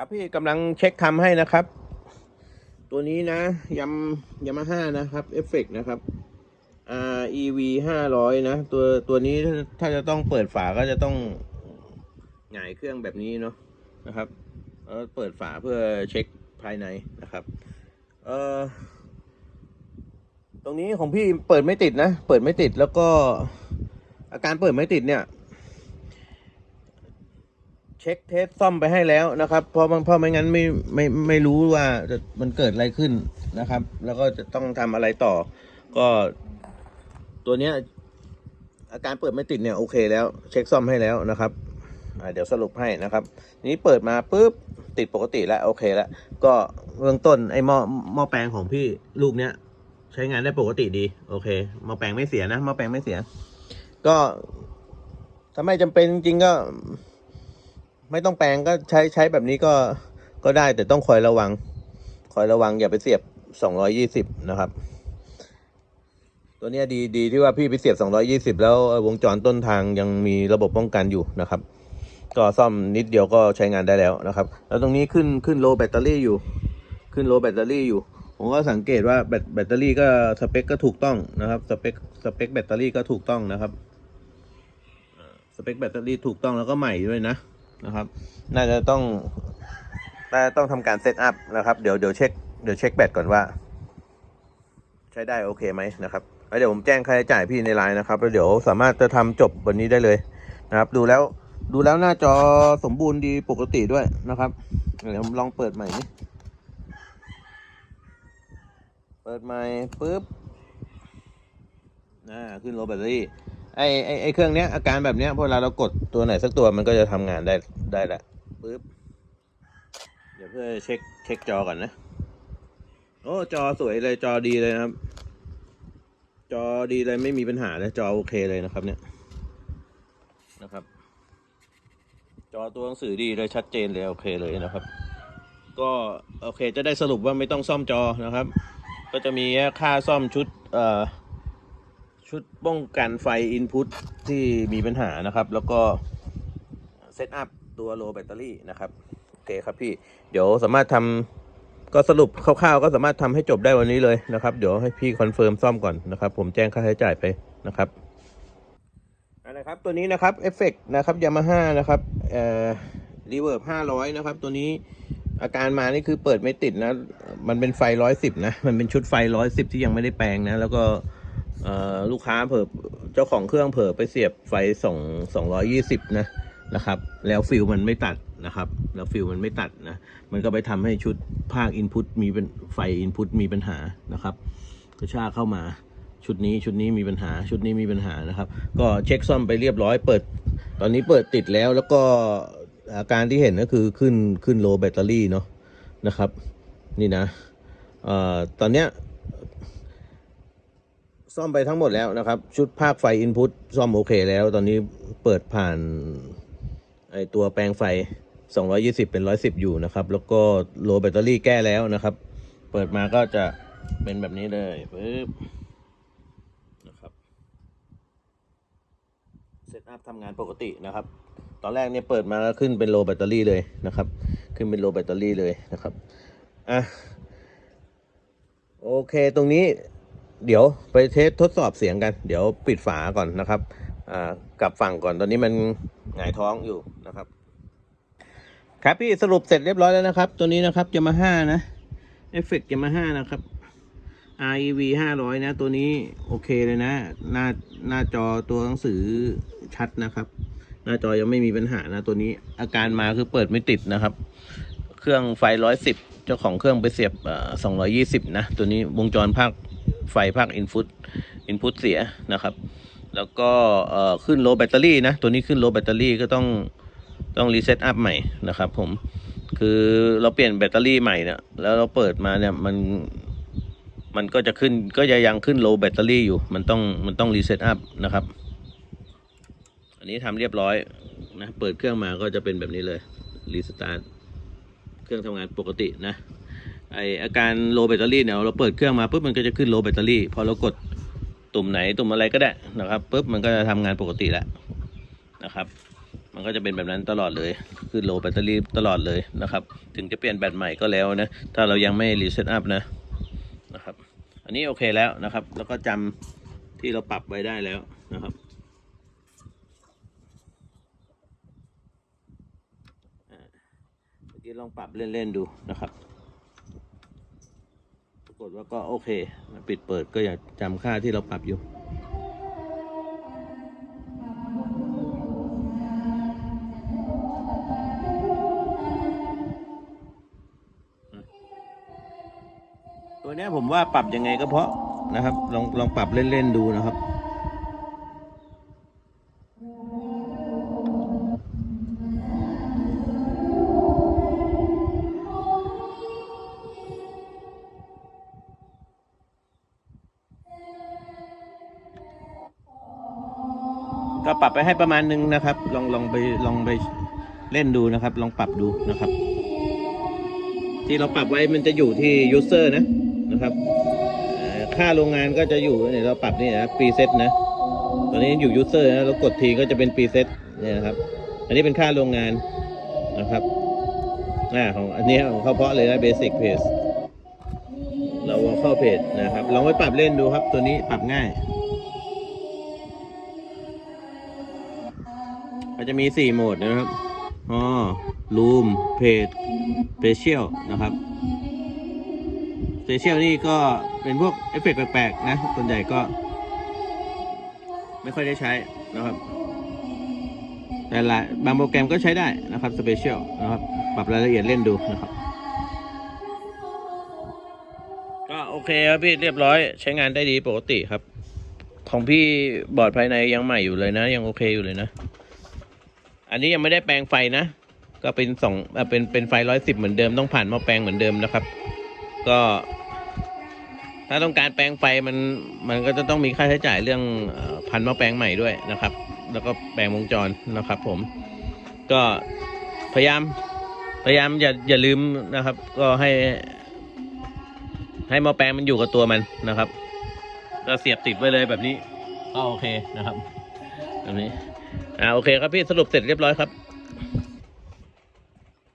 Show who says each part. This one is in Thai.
Speaker 1: ครับพี่กำลังเช็คทำให้นะครับ ตัวนี้นะยำยามาฮ่านะครับเอฟเฟกนะครับ R E V ห้าร้อยนะ ตัวตัวนี้ถ้าจะต้องเปิดฝาก็จะต้องหงายเครื่องแบบนี้เนาะนะครับแล้วเปิดฝาเพื่อเช็คภายในนะครับ เออตรงนี้ของพี่เปิดไม่ติดนะ เปิดไม่ติดแล้วก็อาการเปิดไม่ติดเนี่ย เช็คเทสซ่อมไปให้แล้วนะครับ เพราะเพราะไม่งั้นไม่ไม่ไม่รู้ว่าจะมันเกิดอะไรขึ้นนะครับ แล้วก็จะต้องทำอะไรต่อ ก็ตัวเนี้ยอาการเปิดไม่ติดเนี่ยโอเคแล้ว เช็คซ่อมให้แล้วนะครับเดี๋ยวสรุปให้นะครับ นี้เปิดมาปุ๊บติดปกติแล้วโอเคแล้วก็เบื้องต้นไอ้หม้อหม้อแปลงของพี่ลูกเนี้ยใช้งานได้ปกติดี โอเคหม้อแปลงไม่เสียนะหม้อแปลงไม่เสีย ก็ถ้าไม่จำเป็นจริงก็ ไม่ต้องแปลงก็ใช้ใช้แบบนี้ก็ก็ได้แต่ต้องคอยระวัง คอยระวังอย่าไปเสียบ 220 นะครับ ตัวนี้ดีดีที่ว่าพี่ไปเสียบ 220 แล้ววงจรต้นทางยังมีระบบป้องกันอยู่นะครับ ก็ซ่อมนิดเดียวก็ใช้งานได้แล้วนะครับ แล้วตรงนี้ขึ้นขึ้นโลแบตเตอรี่อยู่ ขึ้นโลแบตเตอรี่อยู่ ผมก็สังเกตว่าแบตแบตเตอรี่ก็สเปคก็ถูกต้องนะครับสเปคสเปคแบตเตอรี่ก็ถูกต้องนะครับสเปคแบตเตอรี่ถูกต้องแล้วก็ใหม่ด้วยนะ นะครับ น่าจะต้องน่าจะต้องทำการเซตอัพนะครับ เดี๋ยวเดี๋ยวเช็คเดี๋ยวเช็คแบตก่อนว่า ใช้ได้โอเคไหมนะครับแล้วเดี๋ยวผมแจ้งค่าใช้จ่ายพี่ในไลน์นะครับแล้วเดี๋ยวสามารถจะทำจบวันนี้ได้เลยนะครับ ดูแล้วดูแล้วหน้าจอสมบูรณ์ดีปกติด้วยนะครับเดี๋ยวผมลองเปิดใหม่นี่เปิดใหม่ปุ๊บอ่าขึ้นโลแบตเตอรี่ ไอไอไอเครื่องเนี้ยอาการแบบเนี้ยพอเวลาเรากดตัวไหนสักตัวมันก็จะทำงานได้ได้ละปึ๊บเดี๋ยวเพื่อเช็คเช็คจอก่อนนะ โอ้จอสวยเลยจอดีเลยนะครับ จอดีเลยไม่มีปัญหาเลยจอโอเคเลยนะครับ เนี่ยนะครับ จอตัวหนังสือดีเลยชัดเจนเลยโอเคเลยนะครับ ก็โอเคจะได้สรุปว่าไม่ต้องซ่อมจอนะครับ ก็จะมีค่าซ่อมชุดเอ่อ ชุดป้องกันไฟ Input ที่มีปัญหานะครับ แล้วก็เซตอัพตัวโลแบตเตอรี่นะครับโอเคครับพี่เดี๋ยวสามารถทำก็สรุปคร่าวๆ ก็สามารถทำให้จบได้วันนี้เลยนะครับ เดี๋ยวให้พี่คอนเฟิร์มซ่อมก่อนนะครับ ผมแจ้งค่าใช้จ่ายไปนะครับอันนะครับตัวนี้นะครับเอฟเฟกนะครับยามาฮ่านะครับเอ่อรีเวิร์บห้าร้อยนะครับ ตัวนี้อาการมานี่คือเปิดไม่ติดนะ มันเป็นไฟร้อยสิบนะ มันเป็นชุดไฟร้อยสิบที่ยังไม่ได้แปลงนะ แล้วก็ ลูกค้าเผลอเจ้าของเครื่องเผลอไปเสียบไฟส่งสองร้อยี่สิบนะนะครับ แล้วฟิลมันไม่ตัดนะครับ แล้วฟิลมันไม่ตัดนะ มันก็ไปทำให้ชุดภาคอินพุตมีเป็นไฟอินพุตมีปัญหานะครับกระชากเข้ามาชุดนี้ชุดนี้มีปัญหาชุดนี้มีปัญหานะครับ ก็เช็คซ่อมไปเรียบร้อยเปิด ตอนนี้เปิดติดแล้วแล้วก็อาการที่เห็นก็คือขึ้นขึ้นโลแบตเตอรี่เนาะนะครับ นี่นะเอ่อตอนเนี้ย ซ่อมไปทั้งหมดแล้วนะครับ ชุดภาคไฟอินพุตซ่อมโอเคแล้ว ตอนนี้เปิดผ่านไอตัวแปลงไฟ 220 เป็น 110 อยู่นะครับ แล้วก็โลแบตเตอรี่แก้แล้วนะครับ เปิดมาก็จะเป็นแบบนี้เลยปึ๊บนะครับเซตอัพทำงานปกตินะครับ ตอนแรกเนี่ยเปิดมาแล้วขึ้นเป็นโลแบตเตอรี่เลยนะครับ ขึ้นเป็นโลแบตเตอรี่เลยนะครับอะโอเคตรงนี้ เดี๋ยวไปเทสทดสอบเสียงกัน เดี๋ยวปิดฝาก่อนนะครับอ่ากลับฝั่งก่อนตอนนี้มันหงายท้องอยู่นะครับ ครับพี่สรุปเสร็จเรียบร้อยแล้วนะครับ ตัวนี้นะครับจะมาห้านะเอฟเฟกต์จะมาห้านะครับ REV 500นะ ตัวนี้โอเคเลยนะ หน้าหน้าจอตัวหนังสือชัดนะครับ หน้าจอยังไม่มีปัญหานะ ตัวนี้อาการมาคือเปิดไม่ติดนะครับ เครื่องไฟ110เจ้าของเครื่องไปเสียบเอ่อ220นะ ตัวนี้วงจรภาค ไฟภาคอินพุตอินพุตเสียนะครับ แล้วก็ขึ้นโลแบตเตอรี่นะ ตัวนี้ขึ้นโลแบตเตอรี่ก็ต้องต้องรีเซ็ตอัพใหม่นะครับผมคือเราเปลี่ยนแบตเตอรี่ใหม่เนี่ยแล้วเราเปิดมาเนี่ยมันมันก็จะขึ้นก็จะยังขึ้นโลแบตเตอรี่อยู่ มันต้องมันต้องรีเซ็ตอัพนะครับ อันนี้ทำเรียบร้อยนะ เปิดเครื่องมาก็จะเป็นแบบนี้เลยรีสตาร์ทเครื่องทำงานปกตินะ ไออาการโลแบตเตอรี่เนี่ยเราเปิดเครื่องมาปุ๊บมันก็จะขึ้นโลแบตเตอรี่ พอเรากดตุ่มไหนตุ่มอะไรก็ได้นะครับปุ๊บมันก็จะทำงานปกติแล้วนะครับ มันก็จะเป็นแบบนั้นตลอดเลยคือโลแบตเตอรี่ตลอดเลยนะครับ ถึงจะเปลี่ยนแบตใหม่ก็แล้วนะถ้าเรายังไม่รีเซ็ตอัพนะนะครับ อันนี้โอเคแล้วนะครับ แล้วก็จำที่เราปรับไว้ได้แล้วนะครับเมื่อกี้ลองปรับเล่นๆดูนะครับ ฏว่าก็โอเคปิดเปิดก็อยาจำค่าที่เราปรับอยู่ตัวเนี้ยผมว่าปรับยังไงก็เพราะนะครับ ลองลองปรับเล่นๆดูนะครับ ก็ปรับไปให้ประมาณนึงนะครับ ลองลองไปลองไปเล่นดูนะครับ ลองปรับดูนะครับ ที่เราปรับไว้มันจะอยู่ที่ยูเซอร์นะนะครับค่าโรงงานก็จะอยู่เนี่ยเราปรับนี่นะปีเซตนะตอนนี้อยู่ยูเซอร์นะเรากดทีก็จะเป็นปีเซตเนี่ยนะครับ อันนี้เป็นค่าโรงงานนะครับอ่าของอันนี้ของเขาเพาะเลยนะเบสิกเพจเราเข้าเพจนะครับลองไปปรับเล่นดูครับ ตัวนี้ปรับง่าย จะมีสี่โหมดนะครับ อ๋อ รูม เพจสเปเชียลนะครับสเปเชียลนี่ก็เป็นพวกเอฟเฟกต์แปลกๆนะ ส่วนใหญ่ก็ ไม่ค่อยได้ใช้นะครับ แต่หละบางโปรแกรมก็ใช้ได้นะครับสเปเชียลนะครับ ปรับรายละเอียดเล่นดูนะครับ ก็โอเคครับพี่เรียบร้อยใช้งานได้ดีปกติครับของพี่บอร์ดภายในยังใหม่อยู่เลยนะ ยังโอเคอยู่เลยนะ นนี้ยังไม่ได้แปลงไฟนะ ก็เป็นสองเป็นเป็นไฟร้อยสิบเหมือนเดิมต้องผ่านหม้อแปลงเหมือนเดิมนะครับ ก็ ถ้าต้องการแปลงไฟมันมันก็จะต้องมีค่าใช้จ่ายเรื่องพันหม้อแปลงใหม่ด้วยนะครับ แล้วก็แปลงวงจรนะครับ ผม ก็พยายามพยายามอย่าอย่าลืมนะครับ ก็ให้ให้หม้อแปลงมันอยู่กับตัวมันนะครับ ก็เสียบติดไว้เลยแบบนี้ก็โอเคนะครับแบบนี้ อ่าโอเคครับพี่สรุปเสร็จเรียบร้อยครับ